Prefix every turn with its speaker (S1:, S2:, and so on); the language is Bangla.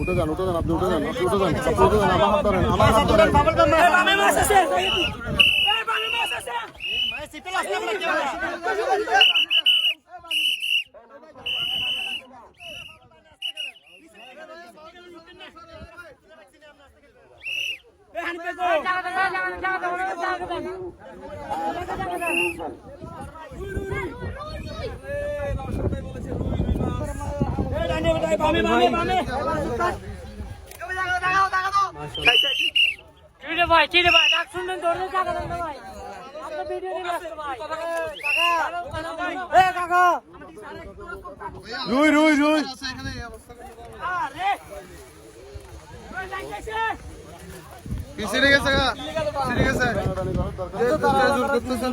S1: উঠে যান উঠে যান আপনি উঠে যান উঠে যান উঠে যান আমার হাত ধরেন আমার হাত ধরেন
S2: বামে মাছ আছে এই বামে বামে বামে
S3: চিড়ে ভাই ডাক শুনলেন ধরে টাকা দেন ভাই আপনার ভিডিও নিয়ে আসতো ভাই
S2: এ কাকা
S1: রুই রুই রুই
S2: আরে ওই গেছে
S4: সিরে গেছে গা সিরে গেছে
S1: দরকার